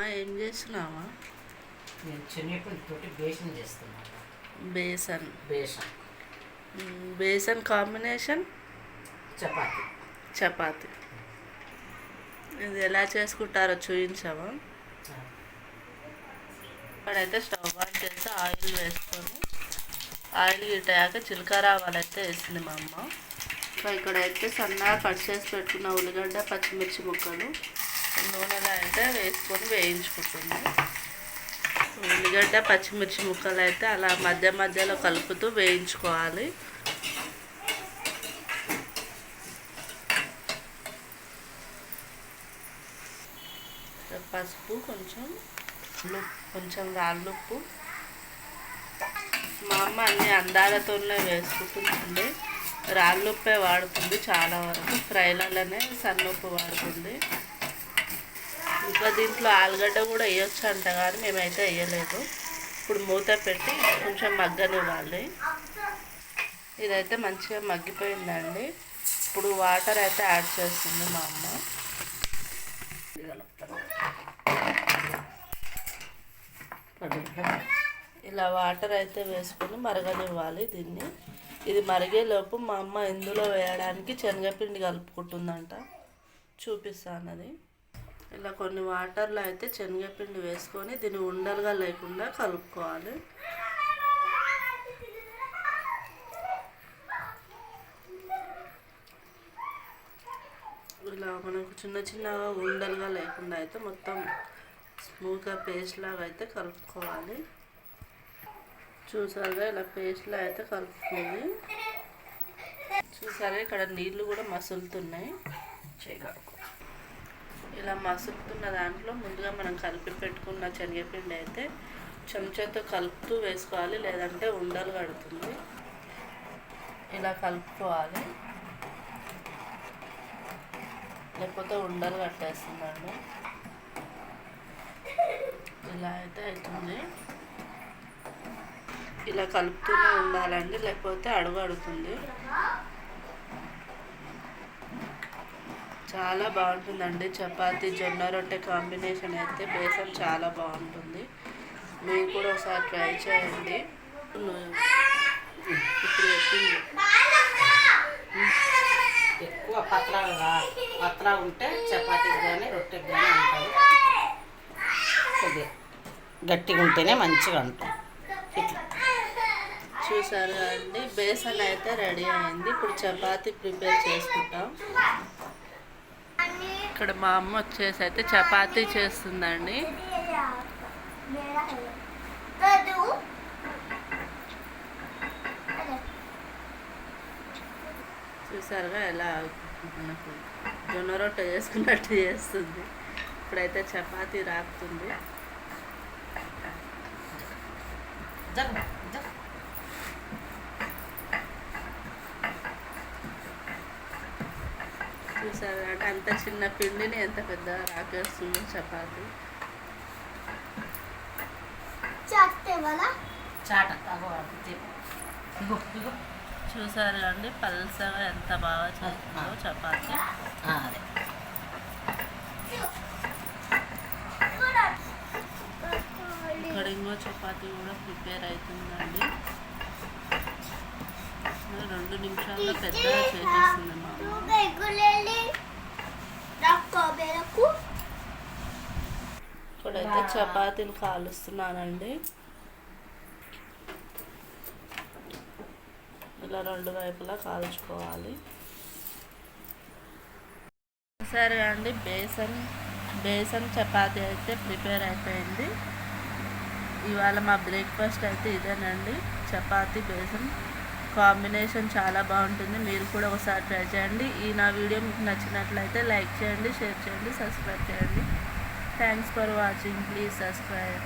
మా ఏం చేస్తున్నావా? నేను శనగపిండితోటి బేషన్ చేస్తున్నాను. బేసన్. బేషన్. మ్, బేసన్ కాంబినేషన్? చపాతి. చపాతి. ఇది ఎలా చేసుకుంటారో చూపించావా? ఇక్కడైతే స్టవ్ ఆన్ చేసి ఆయిల్ వేసుకొని ఆయిల్ గిట్టాక జీలకర్ర ఆవాలైతే వేసింది మా అమ్మ. ఇంకా ఇక్కడైతే సన్నగా కట్ చేసి పెట్టుకున్న ఉల్లిగడ్డ పచ్చిమిర్చి ముక్కలు నూనెలో అయితే వేసుకొని వేయించుకుంటుంది ఉల్లిగడ్డ పచ్చిమిర్చి ముక్కలు అయితే అలా మధ్య మధ్యలో కలుపుతూ వేయించుకోవాలి. పసుపు కొంచెం కొంచెం రాళ్ళుప్పు మా అమ్మ అన్ని అందాలతోనే వేసుకుంటుందండి రాళ్ళుప్పే వాడుతుంది చాలా వరకు. ఫ్రైలలోనే సన్నుప్పు వాడుతుంది. ఇంకా దీంట్లో ఆలుగడ్డ కూడా వేయొచ్చు అంట కానీ మేమైతే వేయలేదు. ఇప్పుడు మూత పెట్టి కొంచెం మగ్గనివ్వాలి. ఇదైతే మంచిగా మగ్గిపోయిందండి. ఇప్పుడు వాటర్ అయితే యాడ్ చేస్తుంది మా అమ్మ. ఇలా వాటర్ అయితే వేసుకొని మరగనివ్వాలి దీన్ని. ఇది మరిగేలోపు మా అమ్మ ఇందులో వేయడానికి శనగపిండి కలుపుకుంటుందంట. చూపిస్తాను అది ఇలా కొన్ని వాటర్లో అయితే శనగపిండి వేసుకొని దీన్ని ఉండలుగా లేకుండా కలుపుకోవాలి. ఇలా మనకు చిన్న చిన్నగా ఉండలుగా లేకుండా అయితే మొత్తం స్మూత్గా పేస్ట్ లాగా అయితే కలుపుకోవాలి. చూసారుగా ఇలా పేస్ట్లో అయితే కలుపుకుంది చూసారా ఇక్కడ నీళ్ళు కూడా మసులుతున్నాయి. చేయగలకు ఇలా మసులుతున్న దాంట్లో ముందుగా మనం కలిపి పెట్టుకున్న శనగపిండి అయితే చెంచాతో కలుపుతూ వేసుకోవాలి లేదంటే ఉండలు కడుతుంది. ఇలా కలుపుకోవాలి. లేకపోతే ఉండలు కట్టేస్తుందండి ఇలా అయితే అవుతుంది. ఇలా కలుపుతూనే ఉండాలండి లేకపోతే అడుగు అడుగుతుంది. చాలా బాగుంటుందండి. చపాతి జొన్న రొట్టె కాంబినేషన్ అయితే బేసన్ చాలా బాగుంటుంది. మీరు కూడా ఒకసారి ట్రై చేయండి. ఇప్పుడు చెప్పింది. ఎక్కువ పతలాగా పతలా ఉంటే చపాతీకి కానీ రొట్టెకి కానీ ఉంటుంది కొద్దిగా గట్టిగా ఉంటేనే మంచిగా ఉంటుంది ఇట్లా. చూసారు అండి? బేసన్ అయితే రెడీ అయింది. ఇప్పుడు చపాతి ప్రిపేర్ చేసుకుంటాం. ఇక్కడ మా అమ్మ వచ్చేసి అయితే చపాతీ చేస్తుందండి. చూసారుగా ఎలా మనకు జొన్న రొట్టె చేసుకున్నట్టు చేస్తుంది. ఇప్పుడైతే చపాతీ రాకుతుంది. చూసారు? అంటే అంత చిన్న పిండిని ఎంత పెద్ద రాకేస్తుందో చపాతి? చూసారు అండి? పల్సగా ఎంత బాగా చేస్తుందో చపాతి. ఆ, అదే. ఇక్కడ ఇంకో చపాతి కూడా ప్రిపేర్ అవుతుందండి. రెండు నిమిషాల్లో పెద్దగా చేసేస్తుంది ఇప్పుడైతే చపాతీని కాలుస్తున్నానండి. ఇలా రెండు వైపులా కాల్చుకోవాలి. సరే అండి బేసన్ బేసన్ చపాతీ అయితే ప్రిపేర్ అయిపోయింది. ఇవాళ మా బ్రేక్ఫాస్ట్ అయితే ఇదేనండి చపాతీ బేసన్. కాంబినేషన్ చాలా బాగుంటుంది. మీరు కూడా ఒకసారి ట్రై చేయండి. ఈ నా వీడియో మీకు నచ్చినట్లయితే లైక్ చేయండి షేర్ చేయండి సబ్స్క్రైబ్ చేయండి. Thanks for watching. Please subscribe.